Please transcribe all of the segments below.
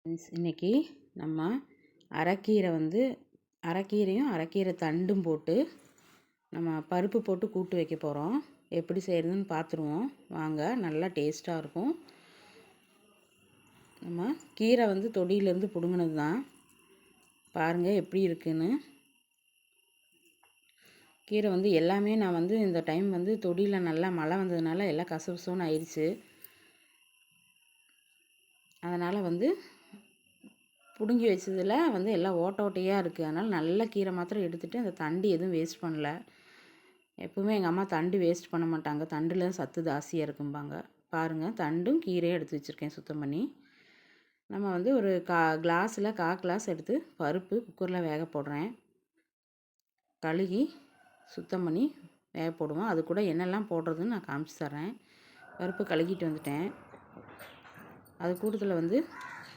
Friends இன்றைக்கி நம்ம அரைக்கீரை வந்து அரைக்கீரையும் அரைக்கீரை தண்டும் போட்டு நம்ம பருப்பு போட்டு கூட்டு வைக்க போகிறோம் எப்படி செய்கிறதுன்னு பார்த்துருவோம் வாங்க நல்லா டேஸ்ட்டாக இருக்கும். நம்ம கீரை வந்து தொடியிலேருந்து பிடுங்கினது தான் பாருங்கள் எப்படி இருக்குன்னு. கீரை வந்து எல்லாமே நான் வந்து இந்த டைம் வந்து தொடியில் நல்லா மழை வந்ததுனால எல்லாம் கசகசோன்னு ஆயிடுச்சு. அதனால் வந்து பிடுங்கி வச்சதில் வந்து எல்லாம் ஓட்ட ஓட்டையாக இருக்குது அதனால் நல்ல கீரை மாத்திரம் எடுத்துகிட்டு அந்த தண்டு எதுவும் வேஸ்ட் பண்ணல. எப்போவுமே எங்கள் அம்மா தண்டு வேஸ்ட் பண்ண மாட்டாங்க. தண்டில் சத்து ஜாஸ்தியாக இருக்கும்பாங்க. பாருங்கள் தண்டும் கீரையும் எடுத்து வச்சுருக்கேன் சுத்தம் பண்ணி. நம்ம வந்து ஒரு கா கிளாஸில் கா கிளாஸ் எடுத்து பருப்பு குக்கரில் வேக போடுறேன். கழுகி சுத்தம் பண்ணி வேக போடுவோம். அது கூட என்னெல்லாம் போடுறதுன்னு நான் காமிச்சு தரேன் பருப்பு கழுகிட்டு வந்துட்டேன். அது கூட்டத்தில் வந்து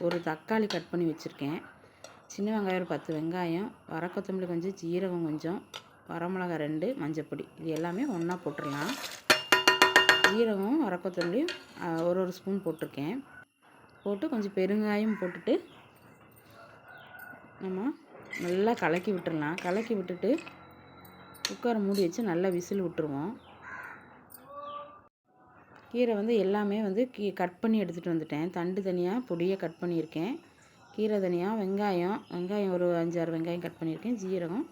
ஒரு தக்காளி கட் பண்ணி வச்சுருக்கேன். சின்ன வெங்காயம் ஒரு பத்து வெங்காயம் வர கொத்தமல்லி கொஞ்சம் ஜீரகம் கொஞ்சம் வரமிளகா ரெண்டு மஞ்சப்பொடி. இது எல்லாமே ஒன்றா போட்டுடலாம். ஜீரகம் வர கொத்தமல்லியும் ஒரு ஒரு ஸ்பூன் போட்டிருக்கேன். போட்டு கொஞ்சம் பெருங்காயம் போட்டுட்டு நம்ம நல்லா கலக்கி விட்டுடலாம். கலக்கி விட்டுட்டு குக்கரை மூடி வச்சு நல்லா விசில் விட்டுருவோம். கீரை வந்து எல்லாமே வந்து கீ கட் பண்ணி எடுத்துகிட்டு வந்துட்டேன். தண்டு தனியாக பொடியாக கட் பண்ணியிருக்கேன். கீரை தனியாக வெங்காயம் வெங்காயம் ஒரு அஞ்சாறு வெங்காயம் கட் பண்ணியிருக்கேன். ஜீரகம்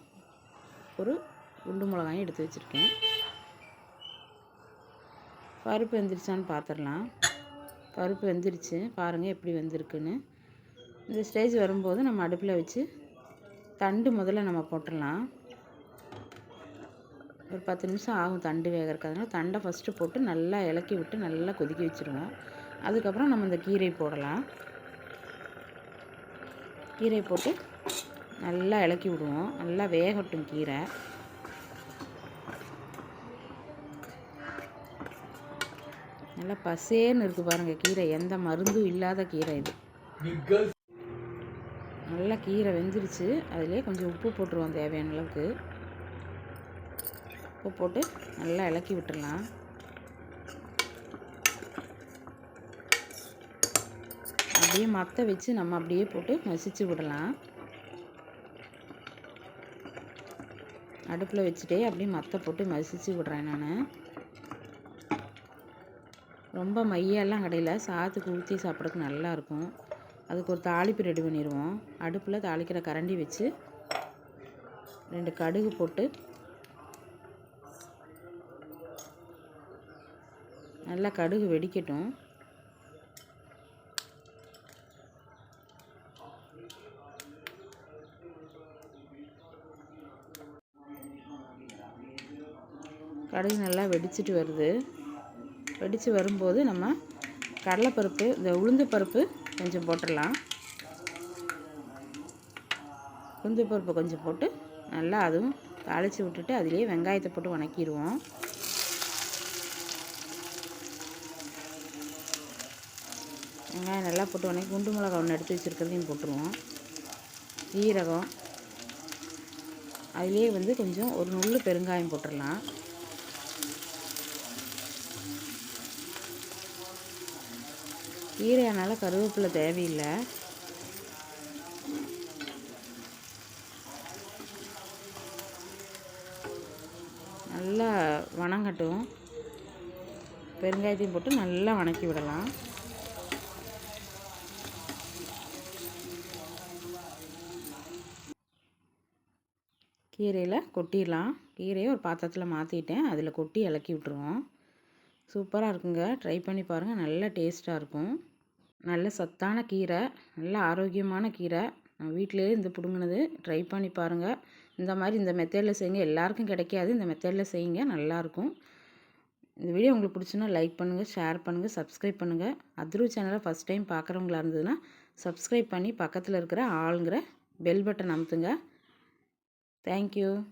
ஒரு குண்டு மிளகாயும் எடுத்து வச்சுருக்கேன். பருப்பு வெந்துருச்சான்னு பார்த்துடலாம் பருப்பு வெந்துருச்சு. பாருங்கள் எப்படி வெந்திருக்குன்னு. இந்த ஸ்டேஜ் வரும்போது நம்ம அடுப்பில் வச்சு தண்டு முதல்ல நம்ம போட்டுடலாம். ஒரு பத்து நிமிஷம் ஆகும் தண்டு வேகிறதுக்கு அதனால் தண்டை ஃபஸ்ட்டு போட்டு நல்லா இலக்கி விட்டு நல்லா கொதிக்க வச்சுருவோம். அதுக்கப்புறம் நம்ம இந்த கீரை போடலாம். கீரை போட்டு நல்லா இலக்கி விடுவோம். நல்லா வேகட்டும் கீரை. நல்லா பசேன்னு இருக்குது பாருங்கள் கீரை. எந்த மருந்தும் இல்லாத கீரை இது. நல்லா கீரை வெந்துருச்சு. அதிலே கொஞ்சம் உப்பு போட்டுருவோம் தேவையான அளவுக்கு. உப்பு போட்டு நல்லா இலக்கி விட்டுடலாம். அப்படியே மற்ற வச்சு நம்ம அப்படியே போட்டு மசிச்சு விடலாம். அடுப்பில் வச்சுட்டே அப்படியே மற்ற போட்டு மசிச்சு விடுறேன் நான். ரொம்ப மையெல்லாம் கடையில். சாத்துக்கு ஊற்றி சாப்பிட்றதுக்கு நல்லாயிருக்கும் அதுக்கு ஒரு தாளிப்பு ரெடி பண்ணிடுவோம். அடுப்பில் தாளிக்கிற கரண்டி வச்சு ரெண்டு கடுகு போட்டு நல்லா கடுகு வெடிக்கட்டும். கடுகு நல்லா வெடிச்சிட்டு வருது. வெடித்து வரும்போது நம்ம கடலைப்பருப்பு இந்த உளுந்து பருப்பு கொஞ்சம் போட்டுடலாம். உளுந்து பருப்பு கொஞ்சம் போட்டு நல்லா அதுவும் தாளித்து விட்டுட்டு அதிலே வெங்காயத்தை போட்டு வணக்கிடுவோம். வெங்காயம் நல்லா போட்டு உடனே குண்டு மிளகா ஒன்று எடுத்து வச்சுருக்கிறதையும் போட்டுருவோம். ஜீரகம் அதிலே வந்து கொஞ்சம் ஒரு நுள்ளு பெருங்காயம் போட்டுடலாம். கீரையானால் கருவேப்பிலை தேவையில்லை. நல்லா வணங்கட்டும். பெருங்காயத்தையும் போட்டு நல்லா வணக்கி விடலாம். கீரையில் கொட்டிடலாம். கீரையை ஒரு பாத்திரத்தில் மாற்றிட்டேன் அதில் கொட்டி இலக்கி விட்ருவோம் சூப்பராக இருக்குங்க. ட்ரை பண்ணி பாருங்கள் நல்ல டேஸ்ட்டாக இருக்கும். நல்ல சத்தான கீரை. நல்ல ஆரோக்கியமான கீரை. நான் வீட்டிலேயே இந்த பிடுங்கினது. ட்ரை பண்ணி பாருங்கள் இந்த மாதிரி இந்த மெத்தடில் செய்யுங்க. எல்லாருக்கும் கிடைக்காது. இந்த மெத்தடில் செய்யுங்க. நல்லாயிருக்கும் இந்த வீடியோ உங்களுக்கு பிடிச்சுன்னா லைக் பண்ணுங்கள் ஷேர் பண்ணுங்கள் சப்ஸ்கிரைப் பண்ணுங்கள் அத்ரு சேனலை ஃபஸ்ட் டைம் பார்க்குறவங்களா இருந்ததுன்னா சப்ஸ்கிரைப் பண்ணி பக்கத்தில் இருக்கிற ஆளுங்கிற பெல் பட்டன் அமுத்துங்க. Thank you.